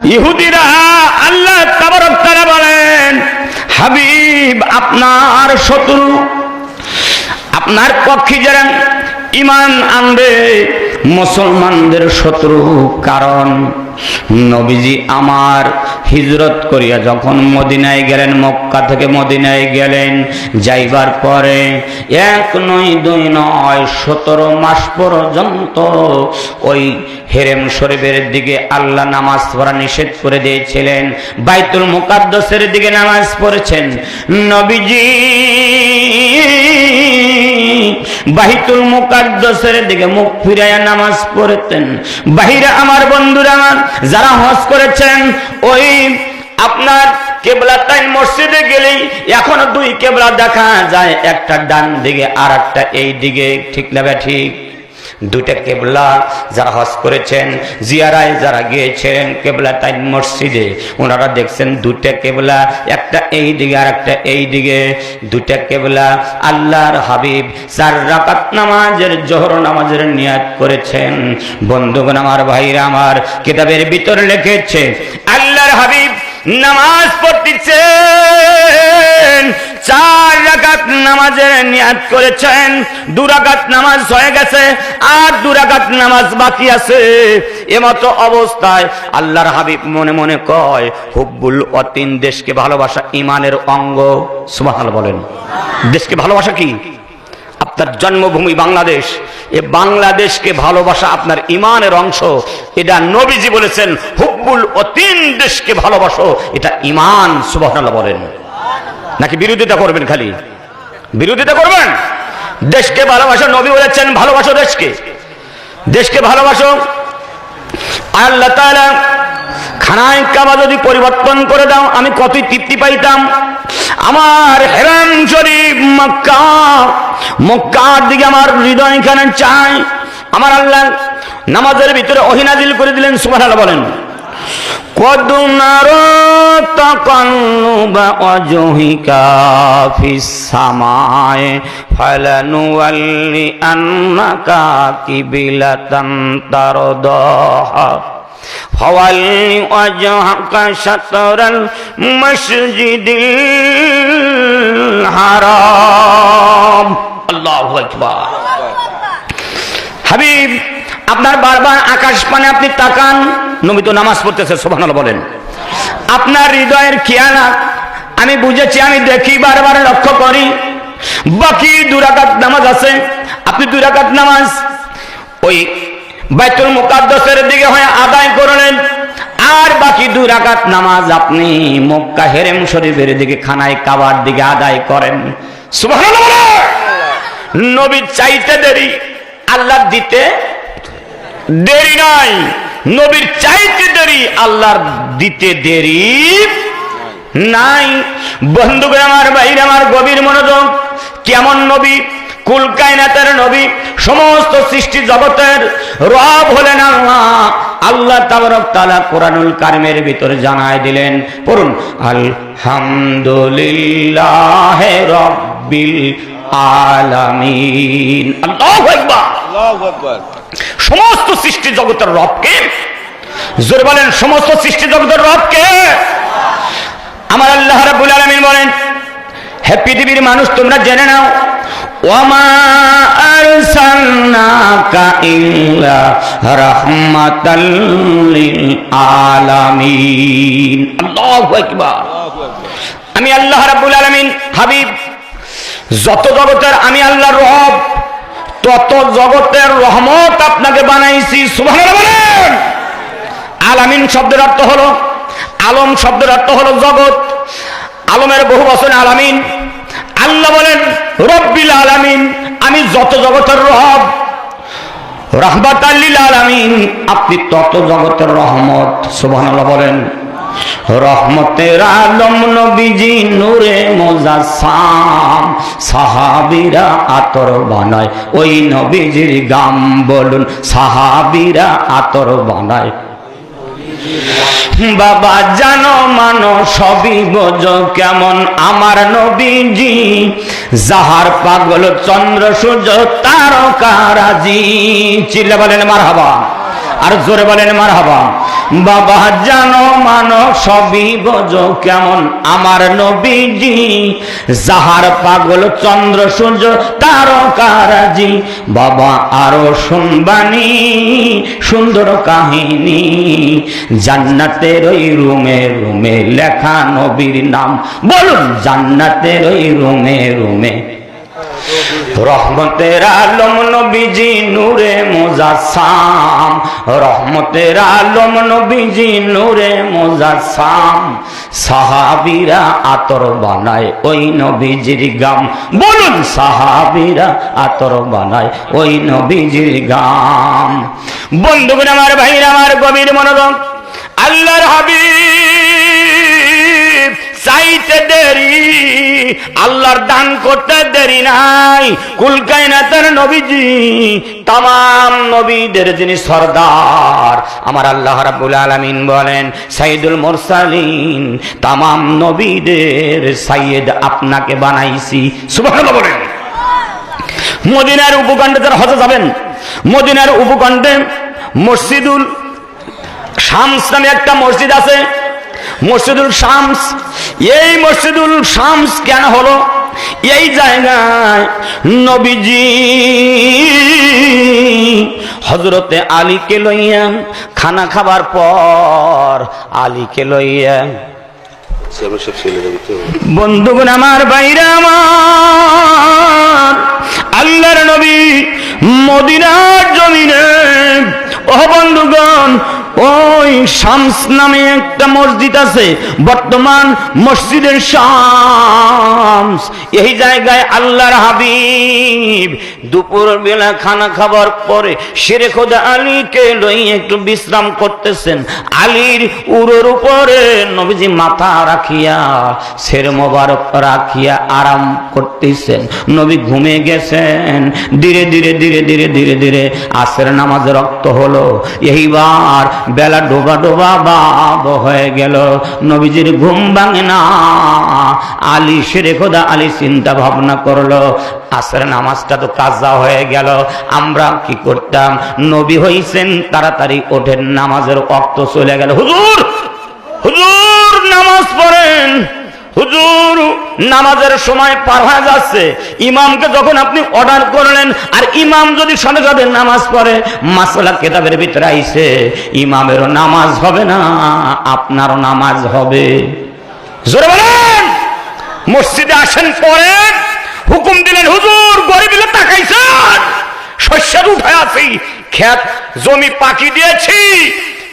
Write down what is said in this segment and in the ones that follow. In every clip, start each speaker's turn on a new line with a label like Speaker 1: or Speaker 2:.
Speaker 1: ইহুদিরা আল্লাহ তাবারক তাআলা বলেন হাবিব আপনার শত্রু আপনার পক্ষে যারা ইমান আনবে মুসলমানদের শত্রু কারণ। নবীজি আমার হিজরত করিয়া যখন মদিনায় গেলেন, মক্কা থেকে মদিনায় গেলেন, যাইবার পরে এক নয়, দুই নয়, সতেরো মাস পর্যন্ত ওই হেরেম শরীফের দিকে আল্লাহ নামাজ পড়া নিষেধ করে দিয়েছিলেন, বাইতুল মুকাদ্দাসের দিকে নামাজ পড়েছেন। নবীজি বাহিতুল মুকাদ্দসের দিকে মুখ ফিরাইয়া নামাজ পড়তেন। বাহিরে আমার বন্ধুরা, যারা হজ করেছেন, ওই আপনার কেবলা তাই মসজিদে গেলেই এখনও দুই কেবলা দেখা যায়, একটা ডান দিকে আর একটা এই দিকে। ঠিক না ঠিক? দুইটা কেবলা যারা হজ করেছেন, জিয়ারায় যারা গিয়েছেন, কেবলা তাই মসজিদে, ওনারা দেখছেন দুটা কেবলা, একটা এই দিকে আর একটা এই দিকে। দুটা কেবলা আল্লাহর হাবিব চার রাকাত নামাজের জোহর নামাজের নিয়াত করেছেন। বন্ধুগণ আমার, ভাইরা আমার, কিতাবের ভিতরে লিখেছে, আল্লাহর হাবিব নামাজ পড়তেছেন, চার নামাজের নিয়াত করেছেন। দু রাকাত নামাজ হয়ে গেছে, আর দু রাকাত নামাজ বাকি আছে। এমতো অবস্থায় আল্লাহর হাবিব মনে মনে কয়, হুব্বুল দেশকে ভালোবাসা ইমানের অঙ্গ। সুবহানাল্লাহ বলেন। দেশকে ভালোবাসা কি? আপনার জন্মভূমি বাংলাদেশ। এ বাংলাদেশকে ভালোবাসা আপনার ইমানের অংশ। এটা নবীজি বলেছেন, হুব্বুল অতিন দেশকে ভালোবাসো। এটা ইমান, সুবহানাল্লাহ বলেন। নাকি বিরোধিতা করবেন খালি? বিরোধিতা করবেন? দেশকে ভালোবাসো, নবী বলেছেন, ভালোবাসো দেশকে। দেশকে ভালোবাসো। আল্লাহ তাআলা খানায় কাবা যদি পরিবর্তন করে দাও, আমি কতই তৃপ্তি পাইতাম। আমার হেরাম শরীফ মক্কা, মক্কার দিকে আমার হৃদয় এখানে চাই আমার আল্লাহ নামাজের ভিতরে অহিনাজিল করে দিলেন, সুবহানাল্লাহ বলেন। قد نرى تقلب وجهك في السماء فلنولي أنك قبلة ترضاها فول وجهك شطر المسجد الحرام. الله أكبر. حبيب আপনার বারবার আকাশ পানে আপনি তাকান, নবী তো নামাজ পড়তেছে সোভানাল বলেন। আপনার হৃদয়ের খেয়ালাত আমি বুঝেছি, আমি দেখি, বারবার লক্ষ্য করি। বাকি দুরাকাত নামাজ আছে। আপনি দুরাকাত নামাজ ওই বাইতুল মুকাদ্দাসের দিকে হয় আদায় করলেন আর বাকি দুই রাকাত নামাজ আপনি মক্কা হেরেম শরীফের দিকে, খানায় কাবার দিকে আদায় করেন। নবী চাইতে দেরি, আল্লাহ দিতে দেরি নাই। নবীর চাইতে দেরি আল্লাহর দিতে দেরি নাই। বন্ধুগণ আমার বাইরে আমার গভীর মনোযোগ কেমন নবী কুল কায়নাতের নবী সমস্ত সৃষ্টি জগতের রব হলেন আল্লাহ। আল্লাহ তাবারক তাআলা কোরআনুল কারিমের ভিতরে জানায় দিলেন পড়ুন আলহামদুলিল্লাহ রাব্বিল আলামিন। আল্লাহু আকবার।
Speaker 2: আল্লাহু আকবার।
Speaker 1: সমস্ত সৃষ্টি জগতের রবকে? জোর বলেন, সমস্ত সৃষ্টি জগতের রবকে? আমার আল্লাহ রাব্বুল আলামিন বলেন, হে পৃথিবীর মানুষ, তোমরা জেনে নাও আমি আল্লাহ রাব্বুল আলামিন হাবিব, যত জগতের আমি আল্লাহর রব তত জগতের রহমত আপনাকে বানাইছি আলামিন শব্দের অর্থ হলো, আলম শব্দের অর্থ হলো জগৎ। আলমের বহু বছর আলামিন। আল্লাহ বলেন, রব্বিল আলামিন, আমি যত জগতের রব রহমত আল্লিল আলামিন, আপনি তত জগতের রহমত, সুবহানাল্লাহ বলেন। রহমতের আলম নবীজি নূরে মোজাসাম, সাহাবিরা আতর বানায়। ওই নবীজির গাম বলুন, সাহাবিরা আতর বানায়। বাবা জানো, মানো, সবই বোঝো কেমন আমার নবীজি। যাহার পাগল চন্দ্র সূর্য তারকারাজি চিল্লে বলেন মার হাবা আর জোরে বলেন মার হাবা বাবা, জানো, মানো, সবই বোঝো কেমন আমার নবীজি। যাহার পাগল চন্দ্র, সূর্য, তারকারাজি। বাবা, আরও শুনবানি, সুন্দর কাহিনী। জান্নাতের ওই রুমে রুমে লেখা নবীর নাম। বলুন, জান্নাতের ওই রুমে রুমে রহমতের আলম নবীজি নূরে মোজাসাম। রহমতের আলম নবীজি নূরে মোজাসাম। সাহাবিরা আতর বানায় ওই নবীজির গাম। বলুন সাহাবিরা আতর বানায় ওই নবীজির গাম। বন্ধুগণ আমার ভাইরা, আমার গভীর মনোরম আল্লাহর হাবিব চাইতে দেরি, আল্লাহর দান করতে দেরি নাই। কুলকাইনাতের নবীজি তাম নবীদের যিনি সর্দার, আমার আল্লাহ রাব্বুল আলামিন বলেন, সাইদুল মুরসালিন তাম নবীদের সাইয়েদ আপনাকে বানাইছি। সুবহানাল্লাহ বলেন। মদিনার উপকণ্ঠে যারা হজে যাবেন, মদিনার উপকণ্ঠে মসজিদুল শামস নামে একটা মসজিদ আছে। মসজিদুল শামস এই মসজিদুল শামস কেন হলো? এই জায়গায় নবীজি হজরতে আলীকে লইয়া খানা খাবার পর আলীকে লইয়া বন্ধুগণ আমার বাইরে আমার, আল্লাহর নবী মদিনার জমিনে ও বন্ধুগণ ওই শামস নামে একটা মসজিদ আছে, বর্তমান মসজিদের শামস। এই জায়গায় আল্লাহর হাবিব দুপুর বেলা খানা খাবার পরে শেরে খোদা আলীকে লই একটু বিশ্রাম করতেছেন। আলীর উড়োর উপরে নবীজি মাথা রাখিয়া, শের মোবারক রাখিয়া আরাম করতেছেন। নবী ঘুমে গেছেন। ধীরে ধীরে ধীরে ধীরে ধীরে ধীরে আসের নামাজ রক্ত হলো। এইবার বেলা ডোবা ডোবা বাব হয়ে গেল। নবীজির ঘুম ভাঙে না আলী শেরে খোদা আলী চিন্তা ভাবনা করল আসর নামাজটা তো কাজা হয়ে গেল, আমরা কি করতাম? নবী হইছেন, তাড়াতাড়ি ওঠেন, নামাজের অক্ত চলে গেল। হুজুর হুজুর, নামাজ পড়েন। হুজুর নামাজের সময় পার হয়ে যাচ্ছে। ইমামকে যখন আপনি অর্ডার করলেন, আর ইমাম যদি সাথে সাথে নামাজ পড়ে, মাসলা কেতাবের ভিতরে আইসে ইমামেরও নামাজ হবে না, আপনারও নামাজ হবে। মসজিদে আসেন পরে হুকুম দিলেন, হুজুর গরিবিলে তাকাইছেন, শস্যের উঠে আছি খেত জমি পাকি দিয়েছি,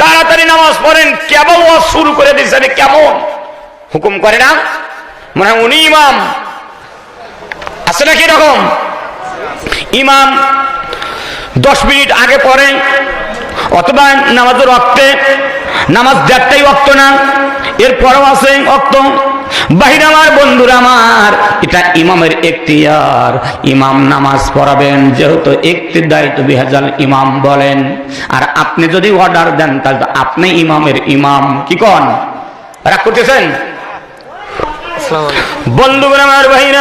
Speaker 1: তাড়াতাড়ি নামাজ পড়েন, কেবল শুরু করে দিয়েছেন, কেমন? হুকুম করে না? মনে উনি ইমাম। আছে নাকি এরকম? ইমাম দশ মিনিট আগে পড়ে, অথবা নামাজের রক্তে নামাজ দেড়টাই অক্ত না, এরপরেও আছে অক্ত বাহির আমার, বন্ধুরা আমার, এটা ইমামের এখতিয়ার। ইমাম নামাজ পড়াবেন, যেহেতু একটি দায়িত্ব বিহাজাল ইমাম বলেন। আর আপনি যদি অর্ডার দেন, তাহলে আপনি ইমামের ইমাম। কি কন? রাগ করতেছেন? বন্ধুগণ আমার বাহির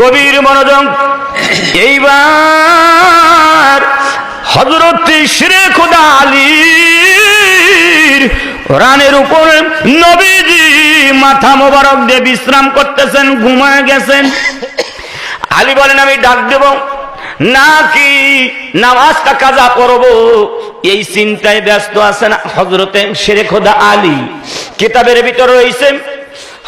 Speaker 1: গভীর মনোযোগ। এইবার হজরত শ্রে খোদা আলীর রানের উপরে নবীজি মাথা মোবারক দিয়ে বিশ্রাম করতেছেন, ঘুমায় গেছেন। আলী বলেন, আমি ডাক দেব। নাকি নামাজটা কাজা করব? এই চিন্তায় ব্যস্ত আছেন হজরতে শেরে খোদা আলী। কিতাবের ভিতরে রয়েছে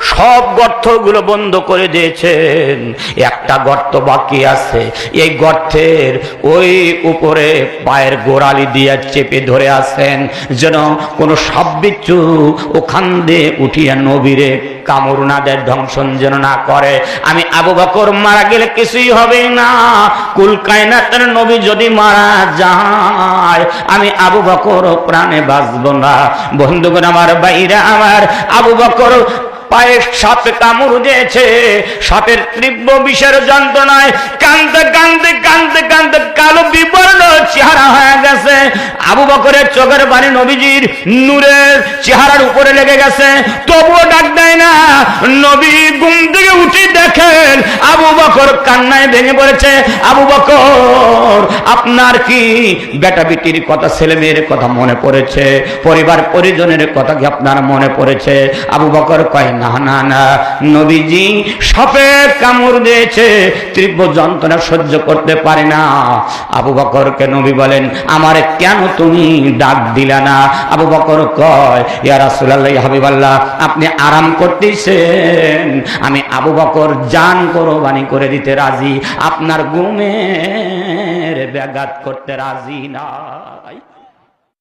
Speaker 1: সব গর্তগুলো বন্ধ করে দিয়েছেন। একটা গর্ত বাকি আছে। এই গর্তের ওই উপরে পায়ের গোড়ালি দিয়ে চেপে ধরে আছেন। যেন কোনো সাববিচ্ছু ওখান দিয়ে উঠিয়া নবীরে দেয়, ধ্বংসন যেন না করে। আমি আবু বকর মারা গেলে কিছুই হবে না। কুল কায়নাতের নবী যদি মারা যায়, আমি আবু বকর প্রাণে বাঁচব না। বন্ধুগণ, আমার বাইরে আমার আবু বকর পায়ে সাপে কামড় দিয়েছে। সাপের তীব্র বিষের যন্ত্রণায় কান্দে কান্দে কান্দে কান্দে কালো বিবর্ণ চেহারা হয়ে গেছে। আবু বকরের চোখের বাড়ি নবীজির নূরের চেহারার উপরে লেগে গেছে। তবুও ডাক দেয় না। নবী ঘুম থেকে উঠে দেখেন আবু বকর কান্নায় ভেঙে পড়েছে। আবু বকর, আপনার কি বেটা বিটির কথা, ছেলে মেয়ের কথা মনে পড়েছে? পরিবার পরিজনের কথা কি আপনার মনে পড়েছে? আবু বকর কয়, না না না। নবীজি সাপে কামড় দিয়েছে, তীব্র যন্ত্রণা সহ্য করতে পারে না। আবু বকরকে নবী বলেন, আমার কেন তুমি ডাক দিলা না? আবু বকর কয়, ইয়া রাসূলুল্লাহ হাবিবাল্লাহ, আপনি আরাম করতেছেন। আমি আবু বকর জান, কোরবানি করে দিতে রাজি। আপনার ঘুমের ব্যাঘাত করতে রাজি নাই।